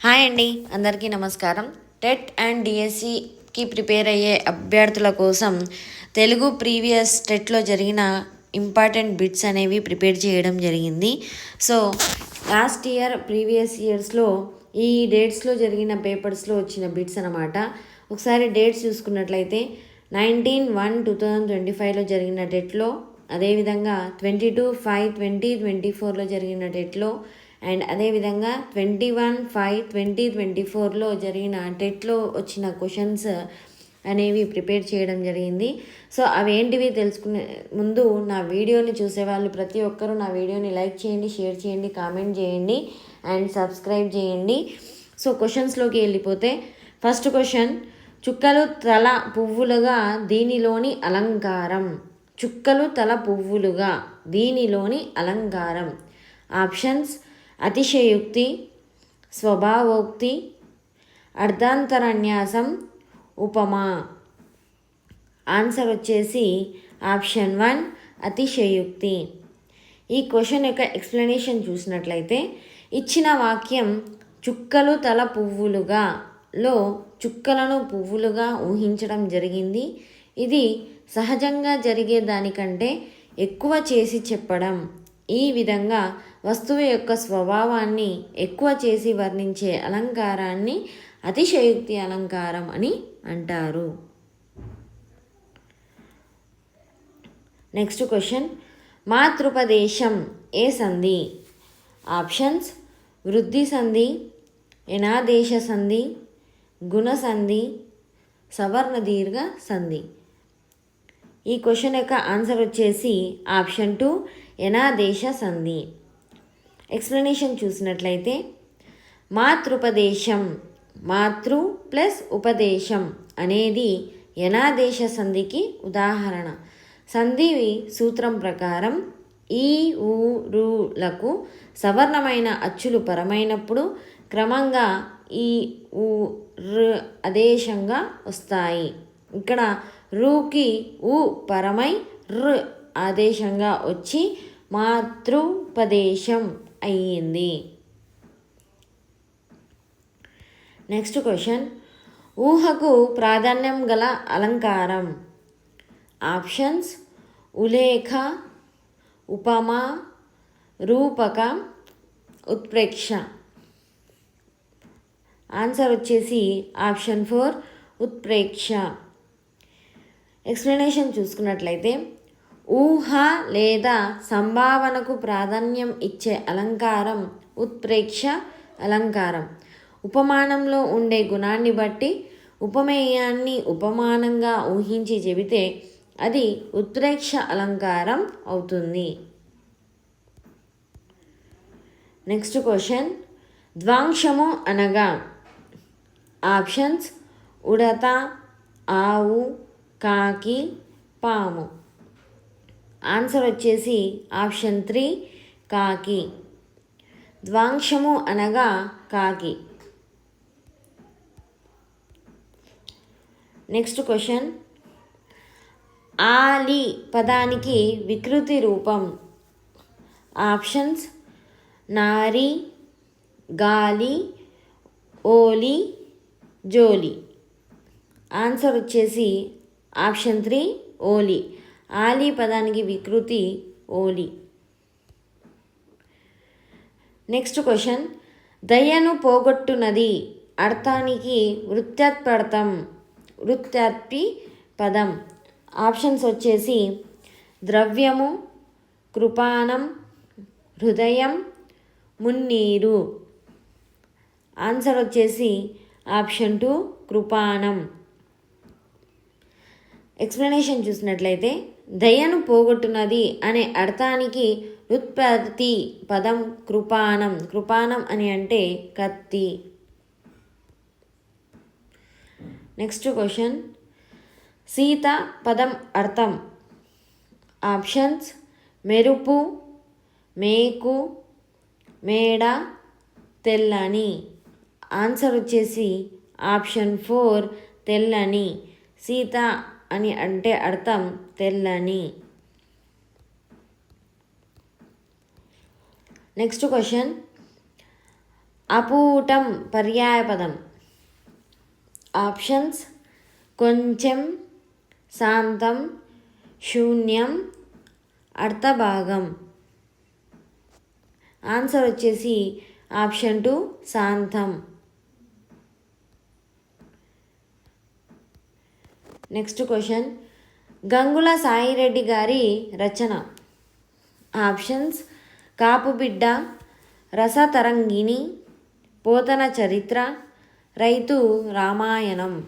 Hi అండి అందరికీ నమస్కారం. టెట్ అండ్ డిఎస్సికి ప్రిపేర్ అయ్యే అభ్యర్థుల కోసం తెలుగు ప్రీవియస్ టెట్లో జరిగిన ఇంపార్టెంట్ బిట్స్ అనేవి ప్రిపేర్ చేయడం జరిగింది. సో లాస్ట్ ఇయర్ ప్రీవియస్ ఇయర్స్లో ఈ డేట్స్లో జరిగిన పేపర్స్లో వచ్చిన బిట్స్ అనమాట ఒకసారి డేట్స్ చూసుకున్నట్లయితే nineteen one two thousand twenty ఫైవ్లో జరిగిన టెట్లో అదేవిధంగా twenty two five twenty twenty ఫోర్లో జరిగిన టెట్లో అండ్ అదేవిధంగా twenty one five twenty twenty ఫోర్లో జరిగిన టెట్లో వచ్చిన క్వశ్చన్స్ అనేవి ప్రిపేర్ చేయడం జరిగింది. సో అవి ఏంటివి తెలుసుకునే ముందు నా వీడియోని చూసేవాళ్ళు ప్రతి ఒక్కరూ నా వీడియోని లైక్ చేయండి షేర్ చేయండి కామెంట్ చేయండి అండ్ సబ్స్క్రైబ్ చేయండి. సో క్వశ్చన్స్లోకి వెళ్ళిపోతే ఫస్ట్ క్వశ్చన్ చుక్కలు తల పువ్వులుగా దీనిలోని అలంకారం. చుక్కలు తల పువ్వులుగా దీనిలోని అలంకారం. ఆప్షన్స్ అతిశయోక్తి స్వభావోక్తి అర్ధాంతరన్యాసం ఉపమా. ఆన్సర్ వచ్చేసి ఆప్షన్ వన్ అతిశయోక్తి. ఈ క్వశ్చన్ యొక్క ఎక్స్ప్లెనేషన్ చూసినట్లయితే ఇచ్చిన వాక్యం చుక్కలు తల పువ్వులుగా లో చుక్కలను పువ్వులుగా ఊహించడం జరిగింది. ఇది సహజంగా జరిగే దానికంటే ఎక్కువ చేసి చెప్పడం. ఈ విధంగా వస్తువు యొక్క స్వభావాన్ని ఎక్కువ చేసి వర్ణించే అలంకారాన్ని అతిశయోక్తి అలంకారం అని అంటారు. నెక్స్ట్ క్వశ్చన్ మాతృపదేశం ఏ సంధి? ఆప్షన్స్ వృద్ధి సంధి ఎనాదేశ సంధి గుణ సంధి సవర్ణ దీర్ఘ సంధి. ఈ క్వశ్చన్ యొక్క ఆన్సర్ వచ్చేసి ఆప్షన్ టూ ఎనాదేశ సంధి. ఎక్స్ప్లెనేషన్ చూసినట్లయితే మాతృపదేశం మాతృ ప్లస్ ఉపదేశం అనేది యనాదేశ సంధికి ఉదాహరణ. సంధి సూత్రం ప్రకారం ఈ ఊరులకు సవర్ణమైన అచ్చులు పరమైనప్పుడు క్రమంగా ఈ ఊ ర్ ఆదేశంగా వస్తాయి. ఇక్కడ రూకి ఊ పరమై ర్ ఆదేశంగా వచ్చి మాతృపదేశం. అయ్యింది. నెక్స్ట్ క్వశ్చన్ ఊహకు ప్రాధాన్యం గల అలంకారం. ఆప్షన్స్ ఉలేఖ ఉపమా రూపక ఉత్ప్రేక్ష. ఆన్సర్ వచ్చేసి ఆప్షన్ ఫోర్ ఉత్ప్రేక్ష. ఎక్స్ప్లెనేషన్ చూసుకున్నట్లయితే ఊహ లేదా సంభావనకు ప్రాధాన్యం ఇచ్చే అలంకారం ఉత్ప్రేక్ష అలంకారం. ఉపమానంలో ఉండే గుణాన్ని బట్టి ఉపమేయాన్ని ఉపమానంగా ఊహించి చెబితే అది ఉత్ప్రేక్ష అలంకారం అవుతుంది. Next question. ద్వాంశము అనగా ఆప్షన్స్ ఉడత ఆవు కాకి పాము. ఆన్సర్ వచ్చేసి ఆప్షన్ త్రీ కాకి. ద్వాంశము అనగా కాకి. నెక్స్ట్ క్వశ్చన్ ఆలి పదానికి వికృతి రూపం. ఆప్షన్స్ నారి గాలి ఓలి జోలి. ఆన్సర్ వచ్చేసి ఆప్షన్ త్రీ ఓలి. ఆలి పదానికి వికృతి ఓలి. నెక్స్ట్ క్వశ్చన్ దయ్యను పోగొట్టునది అర్థానికి వృత్త్యాత్పడతం వృత్త్యాత్పి పదం. ఆప్షన్స్ వచ్చేసి ద్రవ్యము కృపాణం హృదయం మున్నీరు. ఆన్సర్ వచ్చేసి ఆప్షన్ టూ కృపాణం. ఎక్స్ప్లెనేషన్ చూసినట్లయితే దయను పోగొట్టునది అనే అర్థానికి ఉత్పత్తి పదం కృపాణం. కృపాణం అని అంటే కత్తి. నెక్స్ట్ క్వశ్చన్ సీత పదం అర్థం. ఆప్షన్స్ మెరుపు మేకు మేడ తెల్లని. ఆన్సర్ వచ్చేసి ఆప్షన్ ఫోర్ తెల్లని. సీత అని అంటే అర్థం తెల్లని. నెక్స్ట్ క్వశ్చన్ అపూటం పర్యాయపదం. ఆప్షన్స్ కొంచెం శాంతం శూన్యం అర్థభాగం. ఆన్సర్ వచ్చేసి ఆప్షన్ టూ శాంతం. నెక్స్ట్ క్వశ్చన్ గంగుల సాయిరెడ్డి గారి రచన. ఆప్షన్స్ కాపుబిడ్డ రసతరంగిణి పోతన చరిత్ర రైతు రామాయణం.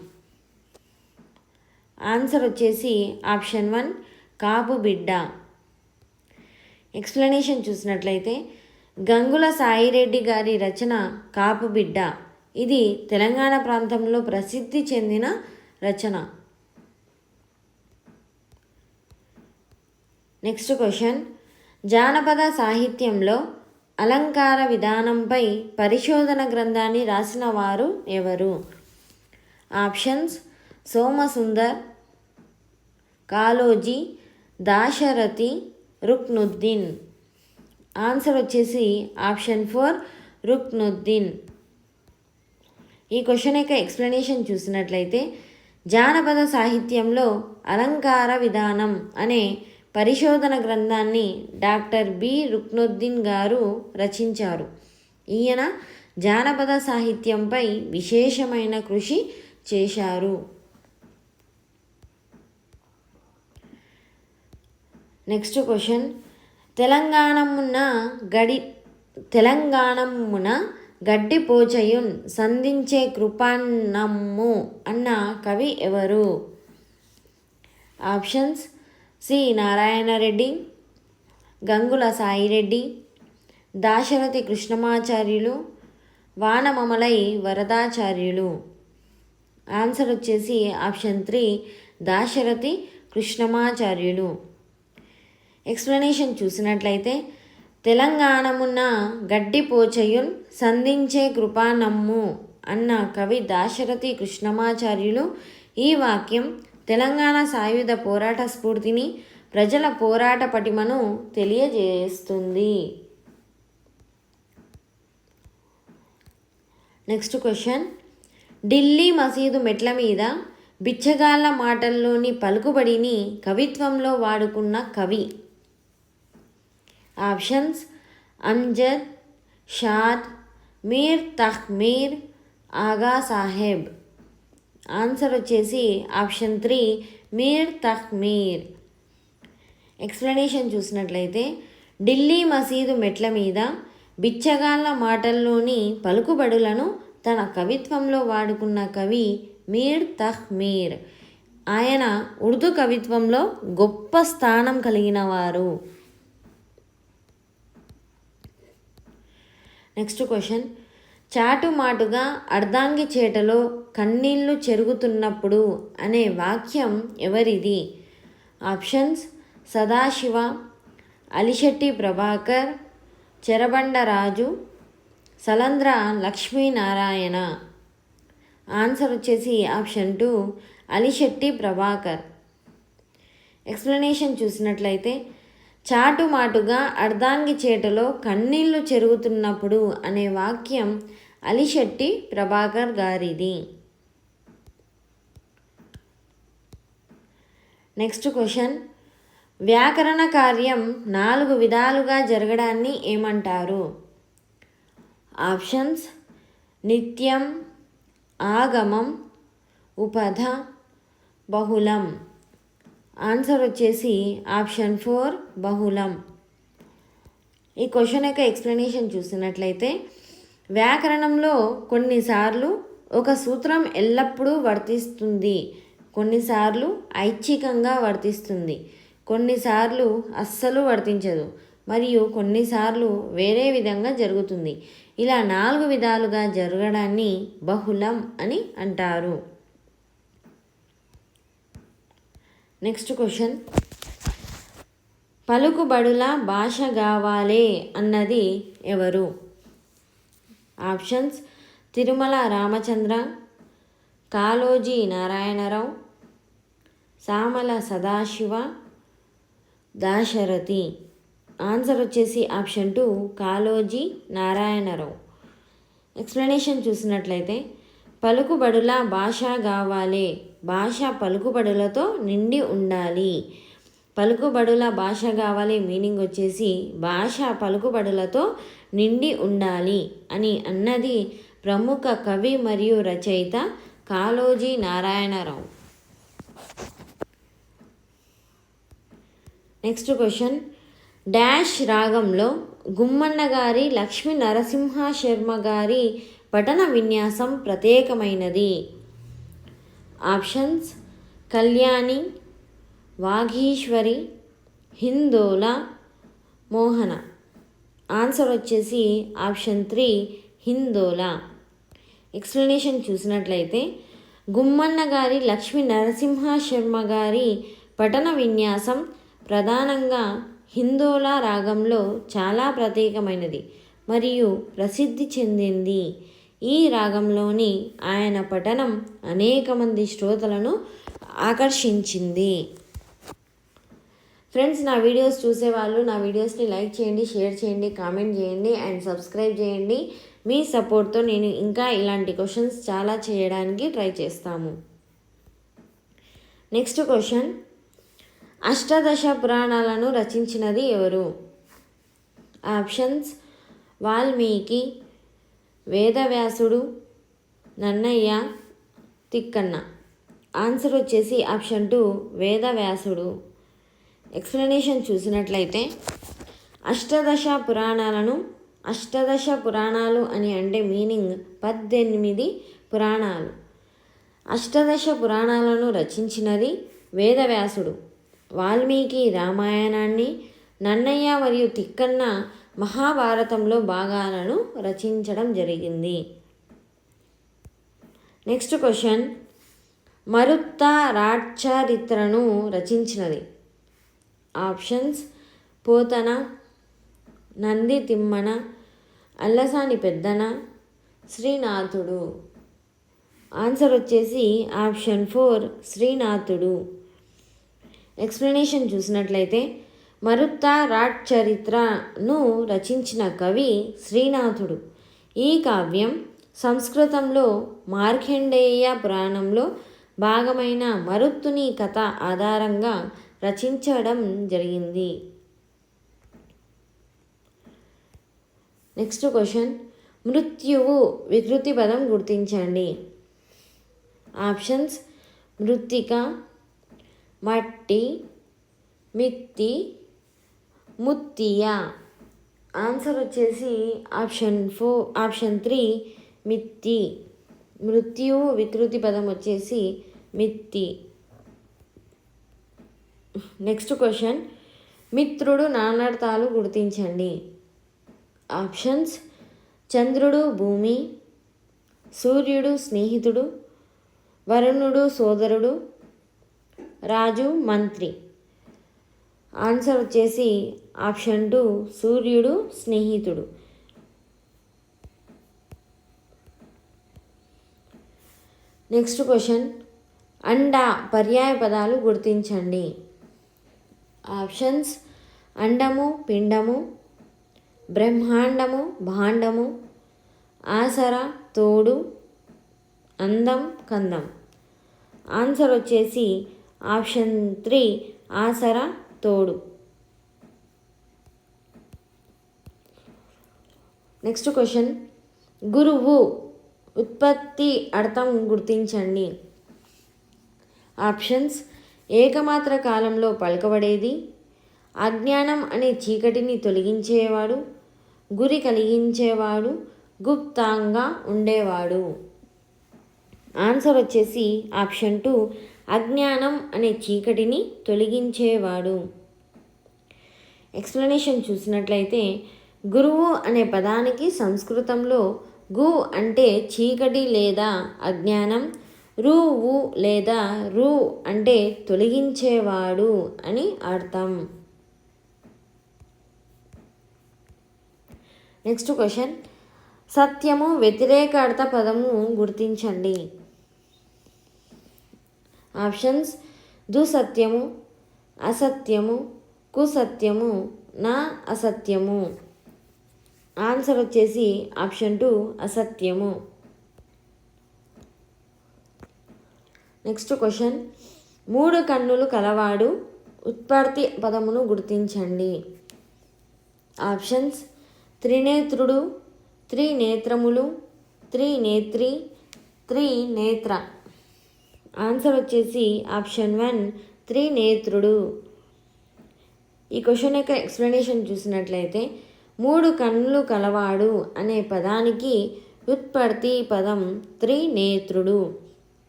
ఆన్సర్ వచ్చేసి ఆప్షన్ వన్ కాపుబిడ్డ ఎక్స్ప్లెనేషన్ చూసినట్లయితే గంగుల సాయిరెడ్డి గారి రచన కాపు బిడ్డ. ఇది తెలంగాణ ప్రాంతంలో ప్రసిద్ధి చెందిన రచన. నెక్స్ట్ క్వశ్చన్ జానపద సాహిత్యంలో అలంకార విధానంపై పరిశోధన గ్రంథాన్ని రాసిన వారు ఎవరు? ఆప్షన్స్ సోమసుందర్ కాలోజీ దాశరథి రుక్నుద్దీన్. ఆన్సర్ వచ్చేసి ఆప్షన్ ఫోర్ రుక్నుద్దీన్. ఈ క్వశ్చన్ యొక్క ఎక్స్ప్లెనేషన్ చూసినట్లయితే జానపద సాహిత్యంలో అలంకార విధానం అనే పరిశోధన గ్రంథాన్ని డాక్టర్ బి. రుక్నుద్దీన్ గారు రచించారు. ఈయన జానపద సాహిత్యంపై విశేషమైన కృషి చేశారు. Next question. తెలంగాణమున గడి తెలంగాణమున గడ్డి పోచయున్ సంధించే కృపాన్నమ్ము అన్న కవి ఎవరు? Options. C. Narayanareddy Gangula Saireddy Dasarathi Krishnamacharyulu Vanamamalai Varadacharyulu. Answer వచ్చేసి option three Dasarathi Krishnamacharyulu. Explanation చూసినట్లయితే తెలంగాణమున్న గడ్డిపోచయున్ సంధించే కృపానమ్ము అన్న కవి దాశరథి కృష్ణమాచార్యులు ఈ వాక్యం తెలంగాణ సాయుధ పోరాట స్ఫూర్తిని ప్రజల పోరాట పటిమను తెలియజేస్తుంది. నెక్స్ట్ క్వశ్చన్ ఢిల్లీ మసీదు మెట్ల మీద బిచ్చగాళ్ళ మాటల్లోని పలుకుబడిని కవిత్వంలో వాడుకున్న కవి. ఆప్షన్స్ అంజద్ షాద్ మీర్ తహ్మీర్ ఆగా సాహెబ్. ఆన్సర్ వచ్చేసి option three Mir Tahmir explanation చూసినట్లయితే ఢిల్లీ మసీదు మెట్ల మీద బిచ్చగాళ్ళ మాటల్లోని పలుకుబడులను తన కవిత్వంలో వాడుకున్న కవి మీర్ తహ్మీర్ ఆయన ఉర్దూ కవిత్వంలో గొప్ప స్థానం కలిగిన వారు. నెక్స్ట్ క్వశ్చన్ చాటుమాటుగా అర్ధాంగి చేటలో కన్నీళ్ళు చెరుగుతున్నప్పుడు అనే వాక్యం ఎవరిది? ఆప్షన్స్ సదాశివ అలిశెట్టి ప్రభాకర్ చెరబండరాజు సలంద్ర లక్ష్మీనారాయణ. ఆన్సర్ వచ్చేసి option two Alishetti Prabhakar. Explanation చూసినట్లయితే చాటుమాటుగా అర్ధాంగి చేటలో కన్నీళ్ళు చెరుగుతున్నప్పుడు అనే వాక్యం అలిశెట్టి ప్రభాకర్ గారిది. Next question. వ్యాకరణ కార్యం నాలుగు విధాలుగా జరగడాన్ని ఏమంటారు? ఆప్షన్స్. నిత్యం ఆగమం ఉపధ బహుళం. ఆన్సర్ వచ్చేసి ఆప్షన్ ఫోర్ బహుళం. ఈ క్వశ్చన్ యొక్క ఎక్స్ప్లెనేషన్ చూసినట్లయితే వ్యాకరణంలో కొన్నిసార్లు ఒక సూత్రం ఎల్లప్పుడూ వర్తిస్తుంది. కొన్నిసార్లు ఐచ్ఛికంగా వర్తిస్తుంది. కొన్నిసార్లు అస్సలు వర్తించదు. మరియు కొన్నిసార్లు వేరే విధంగా జరుగుతుంది. ఇలా నాలుగు విధాలుగా జరగడాన్ని బహుళం అని అంటారు. Next question. పలుకుబడుల భాష కావాలే అన్నది ఎవరు? ఆప్షన్స్ తిరుమల రామచంద్ర కాలోజీ నారాయణరావు సామల సదాశివ దాశరథి. ఆన్సర్ వచ్చేసి option two Kaloji Narayanarao. Explanation చూసినట్లయితే పలుకుబడుల భాష కావాలి. భాష పలుకుబడులతో నిండి ఉండాలి. పలుకుబడుల భాష కావాలి మీనింగ్ వచ్చేసి భాష పలుకుబడులతో నిండి ఉండాలి అని అన్నది ప్రముఖ కవి మరియు రచయిత Kaloji Narayanarao. Next question dash రాగంలో గుమ్మన్న గారి లక్ష్మీ నరసింహ శర్మ గారి పఠన విన్యాసం ప్రత్యేకమైనది. ఆప్షన్స్ కళ్యాణి వాఘీశ్వరి హిందోల మోహన. ఆన్సర్ వచ్చేసి ఆప్షన్ త్రీ హిందోలా ఎక్స్ప్లెనేషన్ చూసినట్లయితే గుమ్మన్న గారి లక్ష్మీ నరసింహ శర్మ గారి పఠన విన్యాసం ప్రధానంగా హిందోలా రాగంలో చాలా ప్రత్యేకమైనది మరియు ప్రసిద్ధి చెందింది. ఈ రాగంలోని ఆయన పఠనం అనేక మంది శ్రోతలను ఆకర్షించింది. ఫ్రెండ్స్ నా వీడియోస్ చూసేవాళ్ళు నా వీడియోస్ని లైక్ చేయండి షేర్ చేయండి కామెంట్ చేయండి అండ్ సబ్స్క్రైబ్ చేయండి. మీ సపోర్ట్తో నేను ఇంకా ఇలాంటి క్వశ్చన్స్ చాలా చేయడానికి ట్రై చేస్తాము. నెక్స్ట్ క్వశ్చన్ అష్టాదశ పురాణాలను రచించినది ఎవరు? ఆప్షన్స్ వాల్మీకి వేదవ్యాసుడు నన్నయ్య తిక్కన్న. ఆన్సర్ వచ్చేసి ఆప్షన్ టూ వేదవ్యాసుడు. ఎక్స్ప్లెనేషన్ చూసినట్లయితే అష్టదశ పురాణాలను అష్టదశ పురాణాలు అని అంటే మీనింగ్ పద్దెనిమిది పురాణాలు. అష్టదశ పురాణాలను రచించినది వేదవ్యాసుడు. వాల్మీకి రామాయణాన్ని నన్నయ్య మరియు తిక్కన్న మహాభారతంలో భాగాలను రచించడం జరిగింది. Next question. మరుత్త రాచరిత్రను రచించినది. ఆప్షన్స్ పోతన నంది తిమ్మన అల్లసాని పెద్దన శ్రీనాథుడు. ఆన్సర్ వచ్చేసి ఆప్షన్ ఫోర్ శ్రీనాథుడు. ఎక్స్ప్లెనేషన్ చూసినట్లయితే మరుత్త రాట్ చరిత్రను రచించిన కవి శ్రీనాథుడు. ఈ కావ్యం సంస్కృతంలో మార్ఖండేయ పురాణంలో భాగమైన మరుత్తుని కథ ఆధారంగా రచించడం జరిగింది. Next question. మృత్యువు వికృతి పదం గుర్తించండి. ఆప్షన్స్. మృత్తిక మట్టి మిత్తి ముత్తియా. ఆన్సర్ వచ్చేసి ఆప్షన్ ఫోర్ ఆప్షన్ త్రీ మిత్తి. మృత్యువు వికృతి పదం వచ్చేసి మిత్తి. నెక్స్ట్ క్వశ్చన్ మిత్రుడు నానార్థాలు గుర్తించండి. ఆప్షన్స్ చంద్రుడు భూమి. సూర్యుడు స్నేహితుడు. వరుణుడు సోదరుడు. రాజు మంత్రి. ఆన్సర్ వచ్చేసి ఆప్షన్ టూ సూర్యుడు స్నేహితుడు. నెక్స్ట్ క్వశ్చన్ అండ పర్యాయ పదాలు గుర్తించండి. ఆప్షన్స్ అండము పిండము బ్రహ్మాండము భాండము ఆసర తోడు అందం కందం. ఆన్సర్ వచ్చేసి ఆప్షన్ త్రీ ఆసర తోడు. నెక్స్ట్ క్వశ్చన్ గురువు ఉత్పత్తి అర్థం గుర్తించండి. ఆప్షన్స్ ఏకమాత్ర కాలంలో పలకబడేది? అజ్ఞానం అనే చీకటిని తొలగించేవాడు గురి కలిగించేవాడు గుప్తంగా ఉండేవాడు. ఆన్సర్ వచ్చేసి ఆప్షన్ టూ అజ్ఞానం అనే చీకటిని తొలగించేవాడు. ఎక్స్ప్లెనేషన్ చూసినట్లయితే గురువు అనే పదానికి సంస్కృతంలో గు అంటే చీకటి లేదా అజ్ఞానం రువు లేదా రు అంటే తొలగించేవాడు అని అర్థం. నెక్స్ట్ క్వశ్చన్ సత్యము వ్యతిరేక అర్థ పదము గుర్తించండి. ఆప్షన్స్ దుసత్యము అసత్యము కుసత్యము నా అసత్యము. ఆన్సర్ వచ్చేసి ఆప్షన్ టూ అసత్యము. నెక్స్ట్ క్వశ్చన్ మూడు కన్నులు కలవాడు ఉత్పత్తి పదమును గుర్తించండి. ఆప్షన్స్ త్రినేత్రుడు త్రినేత్రములు త్రినేత్రి త్రినేత్ర. ఆన్సర్ వచ్చేసి ఆప్షన్ వన్ త్రినేత్రుడు. ఈ క్వశ్చన్ యొక్క ఎక్స్ప్లెనేషన్ చూసినట్లయితే మూడు కన్నులు కలవాడు అనే పదానికి ఉత్పత్తి పదం త్రినేత్రుడు.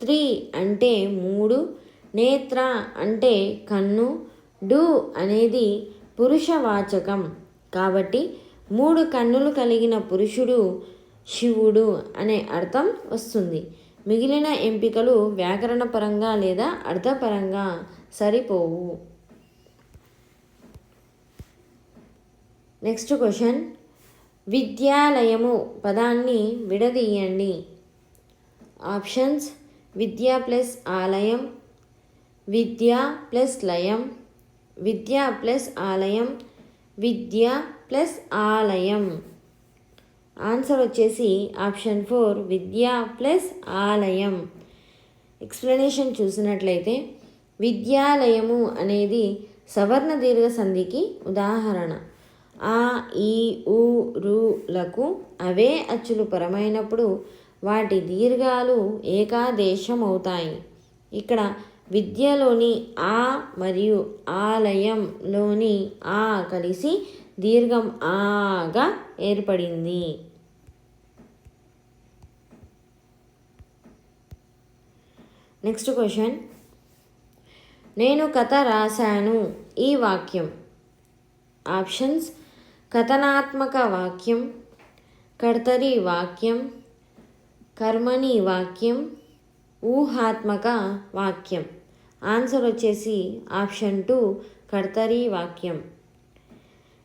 త్రి అంటే మూడు నేత్ర అంటే కన్ను డు అనేది పురుషవాచకం. కాబట్టి మూడు కన్నులు కలిగిన పురుషుడు శివుడు అనే అర్థం వస్తుంది. మిగిలిన ఎంపికలు వ్యాకరణపరంగా లేదా అర్థపరంగా సరిపోవు. Next question. విద్యాలయము పదాన్ని విడదీయండి. ఆప్షన్స్. విద్య ప్లస్ ఆలయం విద్య ప్లస్ లయం విద్య ప్లస్ ఆలయం విద్య ప్లస్ ఆలయం. ఆన్సర్ వచ్చేసి ఆప్షన్ ఫోర్ విద్య ప్లస్ ఆలయం. ఎక్స్ప్లెనేషన్ చూసినట్లయితే విద్యాలయము అనేది సవర్ణ దీర్ఘ సంధికి ఉదాహరణ. ఆ ఈ ఊ రులకు అవే అచ్చులు పరమైనప్పుడు వాటి దీర్ఘాలు ఏకాదేశం అవుతాయి ఇక్కడ విద్యలోని ఆ మరియు ఆలయంలోని ఆ కలిసి దీర్ఘం ఆగా ఏర్పడింది. Next question. నేను కథ రాశాను. ఈ వాక్యం. ఆప్షన్స్. కథనాత్మక వాక్యం. కర్తరి వాక్యం. కర్మని వాక్యం ఊహాత్మక వాక్యం. ఆన్సర్ వచ్చేసి ఆప్షన్ టూ కర్తరి వాక్యం.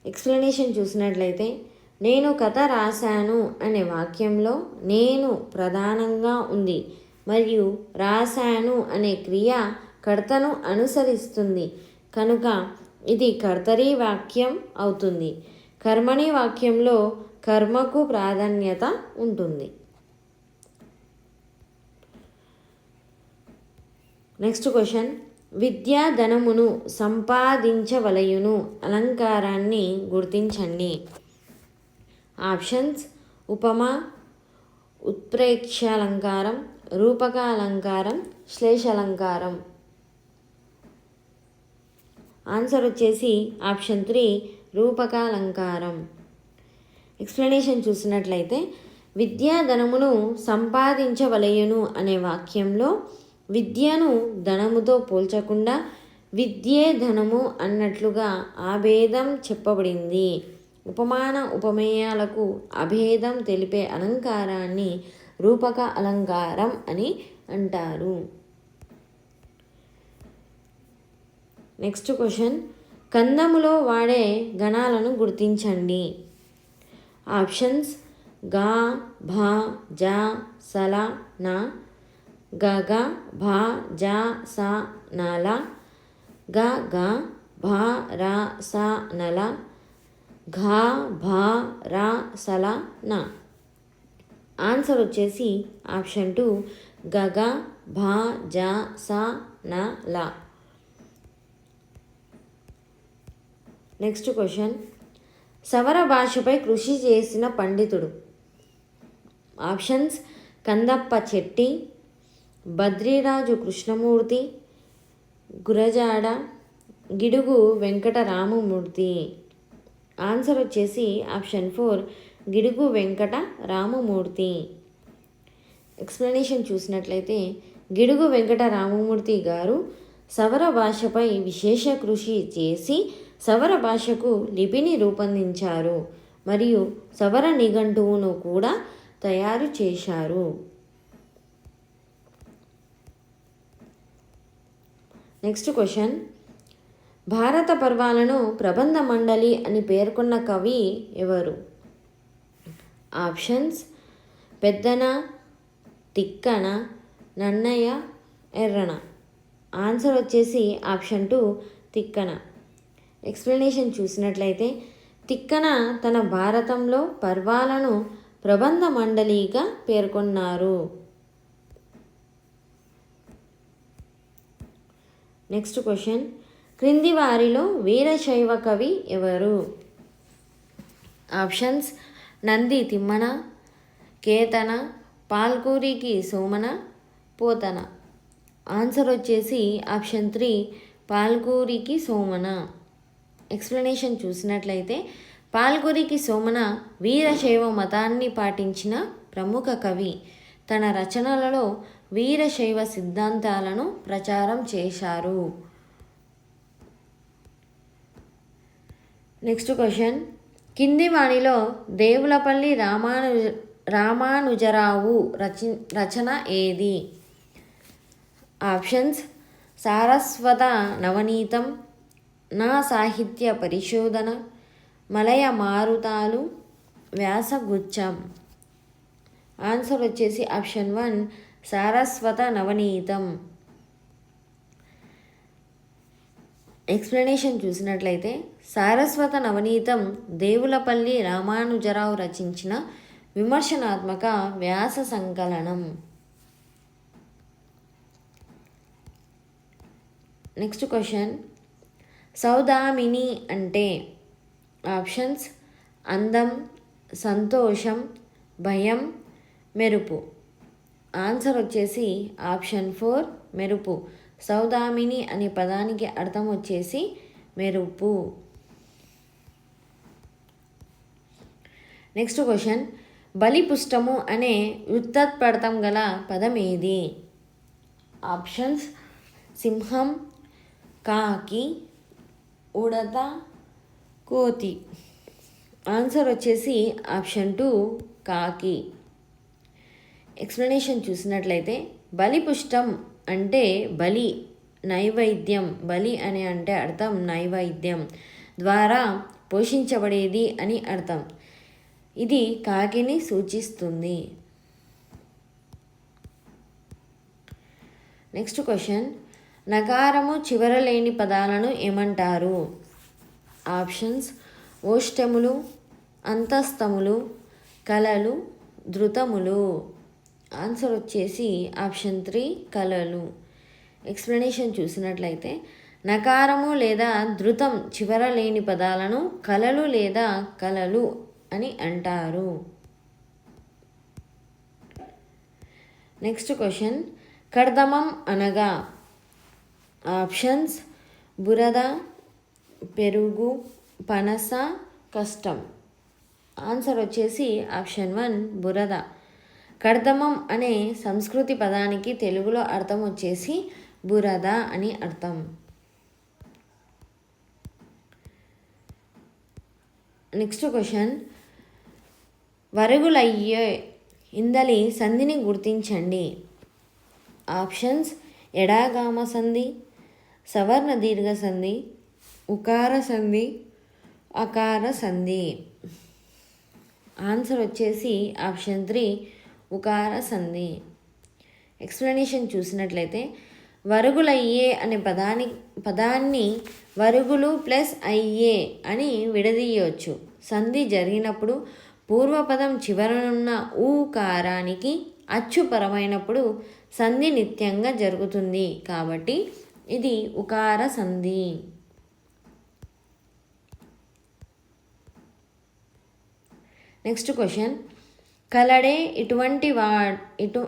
ఎక్స్ప్లెనేషన్ చూసినట్లయితే నేను కథ రాశాను అనే వాక్యంలో నేను ప్రధానంగా ఉంది మరియు రాశాను అనే క్రియ కర్తను అనుసరిస్తుంది. కనుక ఇది కర్తరి వాక్యం అవుతుంది. కర్మణి వాక్యంలో కర్మకు ప్రాధాన్యత ఉంటుంది. నెక్స్ట్ క్వశ్చన్ విద్యా ధనమును సంపాదించవలయును. అలంకారాన్ని గుర్తించండి. ఆప్షన్స్ ఉపమా ఉత్ప్రేక్షాలంకారం రూపక అలంకారం శ్లేషాలంకారం. ఆన్సర్ వచ్చేసి ఆప్షన్ త్రీ రూపకాలంకారం. ఎక్స్ప్లెనేషన్ చూసినట్లయితే విద్యాధనమును సంపాదించవలయును అనే వాక్యంలో విద్యను ధనముతో పోల్చకుండా విద్యే ధనము అన్నట్లుగా ఆభేదం చెప్పబడింది. ఉపమాన ఉపమేయాలకు అభేదం తెలిపే అలంకారాన్ని రూపక అలంకారం అని అంటారు. Next question. కందములో వాడే గణాలను గుర్తించండి. ఆప్షన్స్గా భా జ సల నా గ గ జ జా సా నల గ గ భ రా సా నల ఘ భ రా సల న. ఆన్సర్ వచ్చేసి ఆప్షన్ టూ గగ భ జ సా న లా. నెక్స్ట్ క్వశ్చన్ సవర భాషపై కృషి చేసిన పండితుడు. ఆప్షన్స్ కందప్ప చెట్టి బద్రీరాజు కృష్ణమూర్తి గురజాడ గిడుగు వెంకటరామమూర్తి. ఆన్సర్ వచ్చేసి option four Gidugu Venkata Ramamurthy explanation చూసినట్లయితే గిడుగు వెంకట రామమూర్తి గారు సవర భాషపై విశేష కృషి చేసి సవర భాషకు లిపిని రూపొందించారు మరియు సవర నిఘంటువును కూడా తయారు చేశారు. నెక్స్ట్ క్వశ్చన్ భారత పర్వాలను ప్రబంధ మండలి అని పేర్కొన్న కవి ఎవరు? ఆప్షన్స్ పెద్దన తిక్కన నన్నయ్య ఎర్రన. ఆన్సర్ వచ్చేసి ఆప్షన్ టూ తిక్కన. ఎక్స్ప్లెనేషన్ చూసినట్లయితే తిక్కన తన భారతంలో పర్వాలను ప్రబంధ మండలిగా పేర్కొన్నారు. నెక్స్ట్ క్వశ్చన్ క్రింది వారిలో వీరశైవ కవి ఎవరు? ఆప్షన్స్ నంది తిమ్మన కేతన పాల్కూరికి సోమన పోతన. ఆన్సర్ వచ్చేసి option three Palkuriki Somana. Explanation చూసినట్లయితే పాల్కూరికి సోమన వీరశైవ మతాన్ని పాటించిన ప్రముఖ కవి. తన రచనలలో వీరశైవ సిద్ధాంతాలను ప్రచారం చేశారు. నెక్స్ట్ క్వశ్చన్ కింది వాణిలో దేవులపల్లి రామాను రామానుజరావు రచి రచన ఏది? ఆప్షన్స్ సారస్వత నవనీతం నా సాహిత్య పరిశోధన మలయ మారుతాలు వ్యాసగుచ్చం. ఆన్సర్ వచ్చేసి option one Saraswata Navaneetam. Explanation చూసినట్లయితే సారస్వత నవనీతం దేవులపల్లి రామానుజరావు రచించిన విమర్శనాత్మక వ్యాస సంకలనం. నెక్స్ట్ క్వశ్చన్ సౌదామిని అంటే ఆప్షన్స్ అందం సంతోషం భయం మెరుపు. ఆన్సర్ వచ్చేసి ఆప్షన్ ఫోర్ మెరుపు. సౌదామిని అనే పదానికి అర్థం వచ్చేసి మెరుపు. Next question. బలిపుష్టము అనే వ్యుత్పత్తం గల పదం ఏది? ఆప్షన్స్. సింహం కాకి ఉడత కోతి. ఆన్సర్ వచ్చేసి ఆప్షన్ టూ కాకి. ఎక్స్ప్లెనేషన్ చూసినట్లయితే బలిపుష్టం అంటే బలి నైవేద్యం. బలి అని అంటే అర్థం నైవేద్యం ద్వారా పోషించబడేది అని అర్థం. ఇది కాకిని సూచిస్తుంది. Next question. నకారము చివర లేని పదాలను ఏమంటారు? ఆప్షన్స్. ఓష్టములు అంతస్తములు కళలు ధృతములు. ఆన్సర్ వచ్చేసి ఆప్షన్ త్రీ కళలు ఎక్స్ప్లెనేషన్ చూసినట్లయితే నకారము లేదా ధృతం చివర లేని పదాలను కలలు లేదా కలలు అని అంటారు. నెక్స్ట్ క్వశ్చన్ కర్దమం అనగా ఆప్షన్స్ బురద పెరుగు పనస కష్టం. ఆన్సర్ వచ్చేసి ఆప్షన్ వన్ బురద. కర్దమం అనే సంస్కృతి పదానికి తెలుగులో అర్థం వచ్చేసి బురద అని అర్థం. నెక్స్ట్ క్వశ్చన్ వరుగులయ్యే ఇందలి సంధిని గుర్తించండి. ఆప్షన్స్ ఎడాగామ సంధి సవర్ణ దీర్ఘ సంధి ఉకార సంధి అకార సంధి. ఆన్సర్ వచ్చేసి ఆప్షన్ త్రీ ఉకార సంధి. ఎక్స్ప్లెనేషన్ చూసినట్లయితే వరుగులయ్యే అనే పదాని పదాన్ని వరుగులు ప్లస్ అయ్యే అని విడదీయవచ్చు సంధి జరిగినప్పుడు పూర్వపదం చివరనున్న ఊకారానికి అచ్చుపరమైనప్పుడు సంధి నిత్యంగా జరుగుతుంది కాబట్టి ఇది ఉకార సంధి. నెక్స్ట్ క్వశ్చన్ కలడే ఇటువంటి వా ఇటు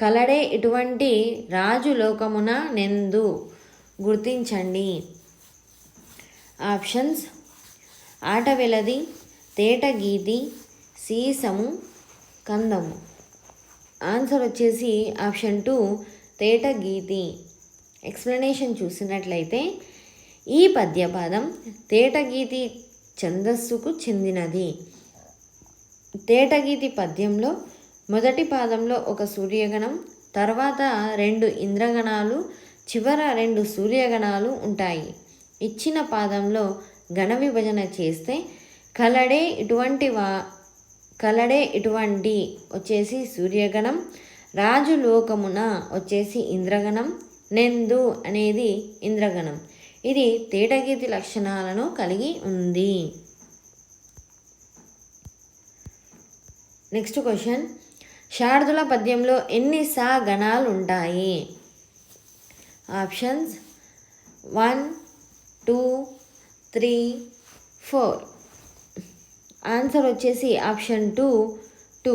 కలడే ఇటువంటి రాజు లోకమున నెందు గుర్తించండి. ఆప్షన్స్. ఆట వెలది తేట గీతి సీసము కందము. ఆన్సర్ వచ్చేసి ఆప్షన్ టూ తేట గీతి ఎక్స్ప్లెనేషన్ చూసినట్లయితే ఈ పద్యపాదం తేటగీతి ఛందస్సుకు చెందినది. తేటగీతి పద్యంలో మొదటి పాదంలో ఒక సూర్యగణం తర్వాత రెండు ఇంద్రగణాలు చివర రెండు సూర్యగణాలు ఉంటాయి. ఇచ్చిన పాదంలో గణ విభజన చేస్తే కలడే ఇటువంటి వా కలడే ఇటువంటి వచ్చేసి సూర్యగణం రాజు లోకమున వచ్చేసి ఇంద్రగణం నెందు అనేది ఇంద్రగణం. ఇది తేటగీతి లక్షణాలను కలిగి ఉంది. నెక్స్ట్ క్వశ్చన్ శారదుల పద్యంలో ఎన్ని సా గణాలు ఉంటాయి? Options one two three four answer వచ్చేసి ఆప్షన్ టూ టూ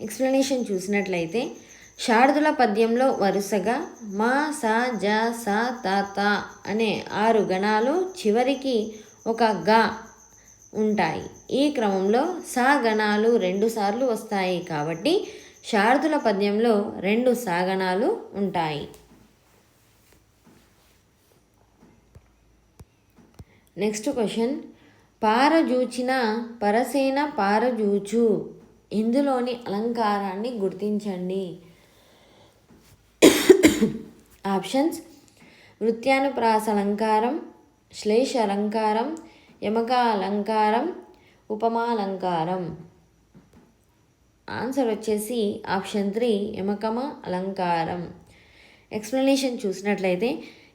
ఎక్స్ప్లెనేషన్ చూసినట్లయితే శారదుల పద్యంలో వరుసగా మా సా జ సా త అనే ఆరు గణాలు చివరికి ఒక గా ఉంటాయి. ఈ క్రమంలో సాగణాలు రెండుసార్లు వస్తాయి కాబట్టి శారదుల పద్యంలో రెండు సాగణాలు ఉంటాయి. Next question. పారజూచిన పరసేన పారజూచు. ఇందులోని అలంకారాన్ని గుర్తించండి. ఆప్షన్స్. వృత్యానుప్రాస అలంకారం శ్లేష అలంకారం యమక అలంకారం ఉపమాలంకారం. ఆన్సర్ వచ్చేసి ఆప్షన్ త్రీ యమకమ అలంకారం. ఎక్స్ప్లెనేషన్ చూసినట్లయితే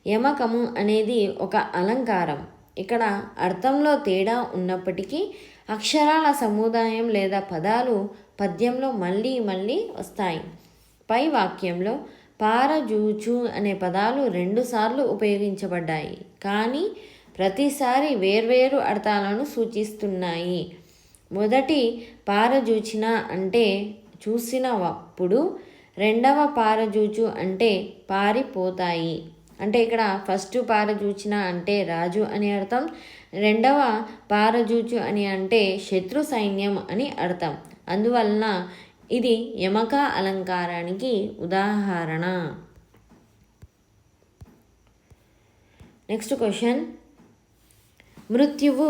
యమకము అనేది ఒక అలంకారం. ఇక్కడ అర్థంలో తేడా ఉన్నప్పటికీ అక్షరాల సముదాయం లేదా పదాలు పద్యంలో మళ్ళీ మళ్ళీ వస్తాయి. పై వాక్యంలో పారజూచు అనే పదాలు రెండుసార్లు ఉపయోగించబడ్డాయి. కానీ ప్రతిసారి వేర్వేరు అర్థాలను సూచిస్తున్నాయి. మొదటి పారజూచిన అంటే చూసినప్పుడు రెండవ పారజూచు అంటే పారిపోతాయి. అంటే ఇక్కడ ఫస్ట్ పారజూచిన అంటే రాజు అని అర్థం రెండవ పారజూచు అని అంటే శత్రు సైన్యం అని అర్థం. అందువలన ఇది యమక అలంకారానికి ఉదాహరణ. Next question. మృత్యువు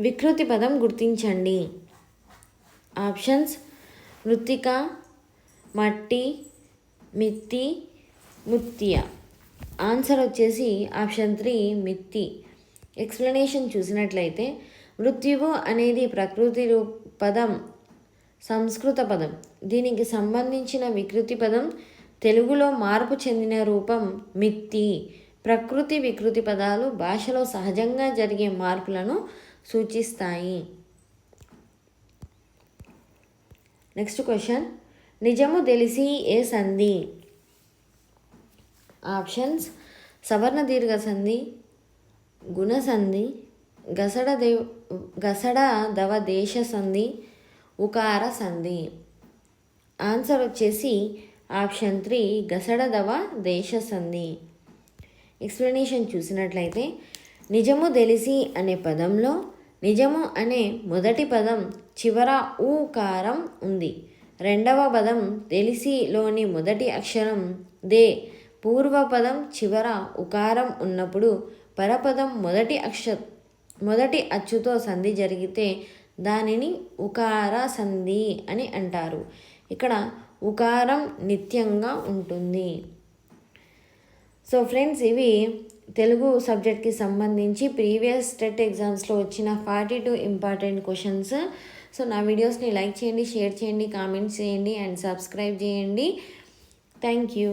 వికృతి పదం గుర్తించండి. ఆప్షన్స్ మృత్తిక మట్టి మిత్తి ముత్తియ ఆన్సర్ వచ్చేసి ఆప్షన్ త్రీ మిత్తి. ఎక్స్ప్లెనేషన్ చూసినట్లయితే మృత్యువు అనేది ప్రకృతి పదం సంస్కృత పదం. దీనికి సంబంధించిన వికృతి పదం తెలుగులో మార్పు చెందిన రూపం మిత్తి. ప్రకృతి వికృతి పదాలు భాషలో సహజంగా జరిగే మార్పులను సూచిస్తాయి. నెక్స్ట్ క్వశ్చన్ నిజము తెలిసి ఏ సంధి? ఆప్షన్స్ సవర్ణ దీర్ఘ సంధి గుణసంధి గసడ దేవ్ గసడ దవ దేశ సంధి ఉకార సంధి. ఆన్సర్ వచ్చేసి ఆప్షన్ త్రీ గసడ దవ దేశ సంధి. ఎక్స్ప్లెనేషన్ చూసినట్లయితే నిజము తెలిసి అనే పదంలో నిజము అనే మొదటి పదం చివర ఊకారం ఉంది. రెండవ పదం తెలిసిలోని మొదటి అక్షరం దే. పూర్వపదం చివర ఉకారం ఉన్నప్పుడు పరపదం మొదటి అక్ష మొదటి అచ్చుతో సంధి జరిగితే దానిని ఉకార సంధి అని అంటారు. ఇక్కడ ఉకారం నిత్యంగా ఉంటుంది. సో ఫ్రెండ్స్ ఇవి తెలుగు సబ్జెక్ట్కి సంబంధించి ప్రీవియస్ టెట్ ఎగ్జామ్స్లో వచ్చిన forty two important questions so నా వీడియోస్ని లైక్ చేయండి షేర్ చేయండి కామెంట్స్ చేయండి అండ్ సబ్స్క్రైబ్ చేయండి. Thank you